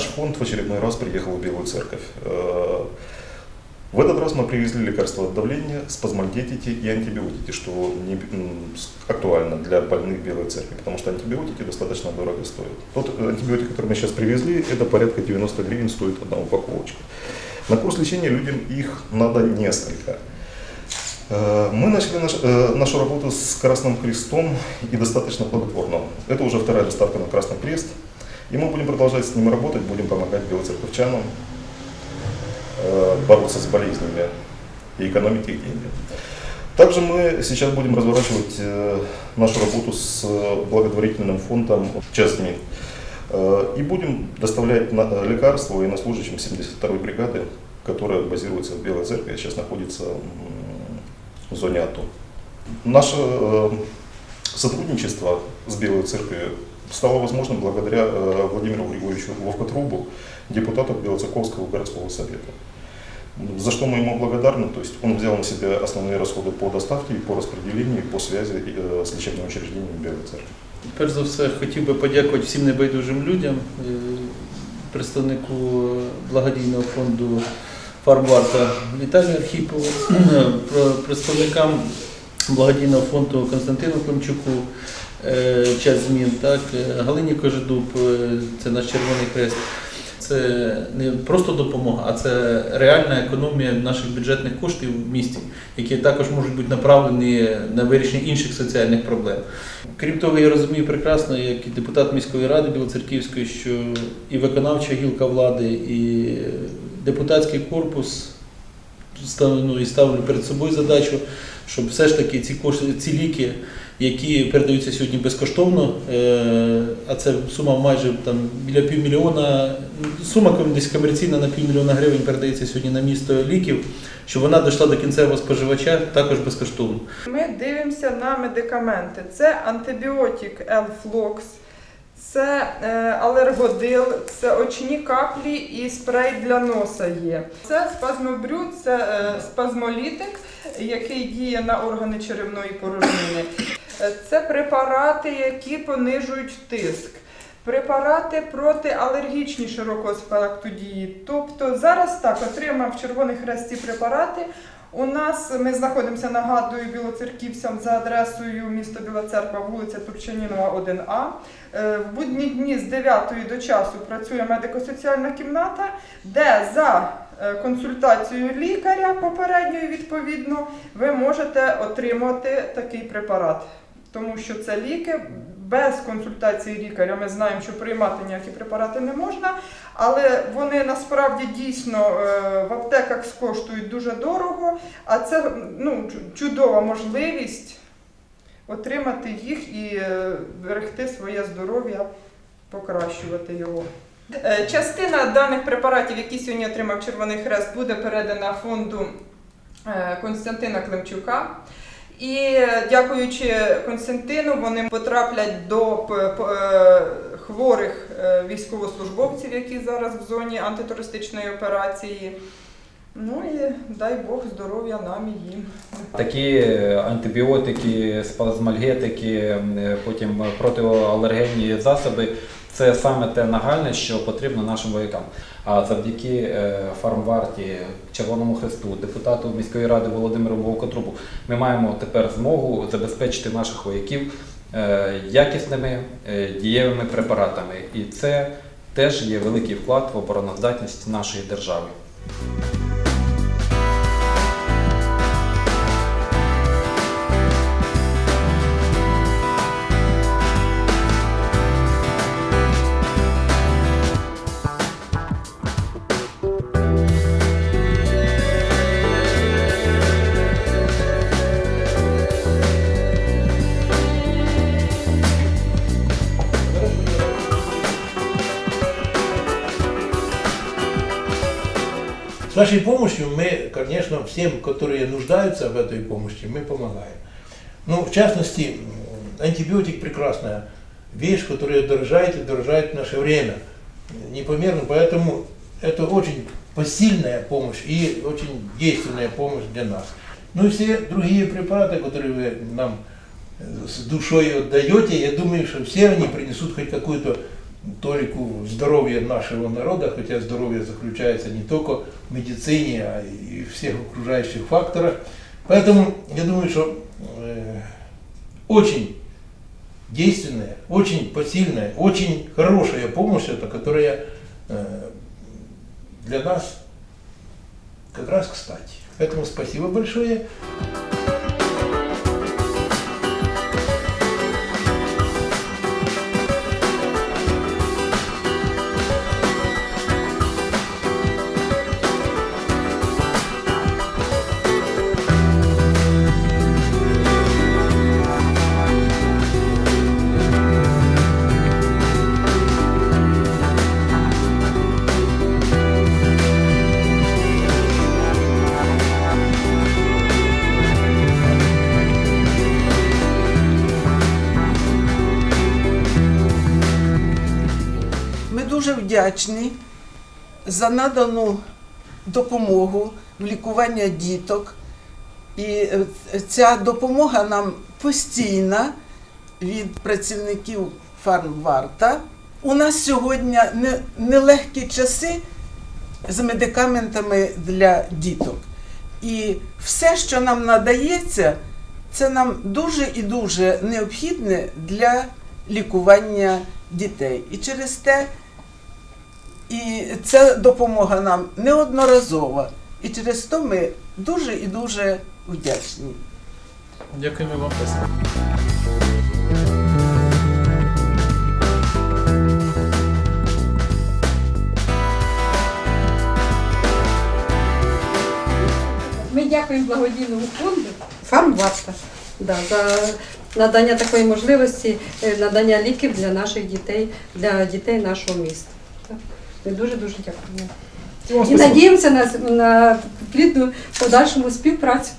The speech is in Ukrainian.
наш фонд в очередной раз приехал в Белую Церковь. Э, В этот раз мы привезли лекарства от давления, спазмальдетики и антибиотики, что не, актуально для больных Белой Церкви, потому что антибиотики достаточно дорого стоят. Тот э, антибиотик, который мы сейчас привезли, это порядка 90 гривен стоит одна упаковочка. На курс лечения людям их надо несколько. Э, Мы начали наш- нашу работу с Красным Крестом и достаточно плодотворно. Это уже вторая доставка на Красный Крест. И мы будем продолжать с ними работать, будем помогать белоцерковчанам э, бороться с болезнями и экономить их деньги. Также мы сейчас будем разворачивать э, нашу работу с э, благотворительным фондом «Частный Э, И будем доставлять на- э, лекарства военнослужащим 72-й бригады, которая базируется в Белой Церкви, а сейчас находится в зоне АТО. Наше сотрудничество с Белой Церковью стало возможным благодаря э, Владимиру Григорьевичу Вовкотрубу, депутату Белоцерковского городского совета. За что мы ему благодарны, то есть он взял на себя основные расходы по доставке, по распределению, и по связи э, с лечебным учреждением Белой Церкви. Перш за все, хотів би подякувати всім небайдужим людям, е, представнику благодійного фонду Фарбарта Віталію Архіпову, про- представникам благодійного фонду Константину Климчуку, е, час змін, так, е, Галині Кожедуб, е, це наш Червоний Хрест. Це не просто допомога, а це реальна економія наших бюджетних коштів в місті, які також можуть бути направлені на вирішення інших соціальних проблем. Крім того, я розумію прекрасно, як і депутат міської ради Білоцерківської, що і виконавча гілка влади, і депутатський корпус став- ну, і ставлю перед собою задачу, щоб все ж таки ці кошти, ці ліки, які передаються сьогодні безкоштовно, е, а це сума майже там біля півмільйона, сума десь комерційна на півмільйона гривень передається сьогодні на місто ліків, щоб вона дійшла до кінцевого споживача також безкоштовно. Ми дивимося на медикаменти. Це антибіотик Елфлокс, це е, алергодил, це очні каплі і спрей для носа є. Це спазмобрюд, це е, спазмолітик, який діє на органи черевної порожнини. Це препарати, які понижують тиск. Препарати широкого спектру дії. Тобто зараз так отримав Червоний Хрест ці препарати. У нас ми знаходимося, нагадую, білоцерківцям за адресою місто Біла Церква, вулиця Турчанінова, 1А. Е, В будні дні з 9 до часу працює медико-соціальна кімната, де за е, консультацією лікаря попередньої відповідно ви можете отримати такий препарат. Тому що це ліки без консультації лікаря. Ми знаємо, що приймати ніякі препарати не можна, але вони насправді дійсно е, в аптеках коштують дуже дорого, а це ну, чудова можливість отримати їх і е, берегти своє здоров'я, покращувати його. Е, Частина даних препаратів, які сьогодні отримав Червоний Хрест, буде передана фонду Константина Климчука. І е, дякуючи Константину, вони потраплять до п- е, хворих е, військовослужбовців, які зараз в зоні антитерористичної операції. Ну і дай Бог здоров'я нам і їм. Такі е, антибіотики, спазмальгетики, е, потім протиалергенні засоби це саме те нагальне, що потрібно нашим воякам. А завдяки е, фармварті, Червоному Хресту, депутату міської ради Володимиру Вовкотрубу, ми маємо тепер змогу забезпечити наших вояків е, якісними е, дієвими препаратами. І це теж є великий вклад в обороноздатність нашої держави. Нашей помощью мы, конечно, всем, которые нуждаются в этой помощи, мы помогаем. Ну, в частности, антибиотик прекрасная вещь, которая дорожает и дорожает в наше время. Непомерно, поэтому это очень посильная помощь и очень действенная помощь для нас. Ну и все другие препараты, которые вы нам с душой отдаете, я думаю, что все они принесут хоть какую-то толику здоровья нашего народа, хотя здоровье заключается не только в медицине, а и всех окружающих факторах. Поэтому я думаю, что э, очень действенная, очень посильная, очень хорошая помощь, это, которая э, для нас как раз кстати. Поэтому спасибо большое. Вдячні за надану допомогу в лікування діток. І е, ця допомога нам постійна від працівників фармварта. У нас сьогодні не- нелегкі часи з медикаментами для діток. І все, що нам надається, це нам дуже і дуже необхідне для лікування дітей. І через те і ця допомога нам неодноразова. І через то ми дуже і дуже вдячні. Дякуємо вам, Песня. Ми дякуємо благодійному фонду «Фармварта» да, за надання такої можливості, е, надання ліків для наших дітей, для дітей нашого міста. Ми дуже-дуже дякую. І надіємося на, на плідну подальшому співпрацю.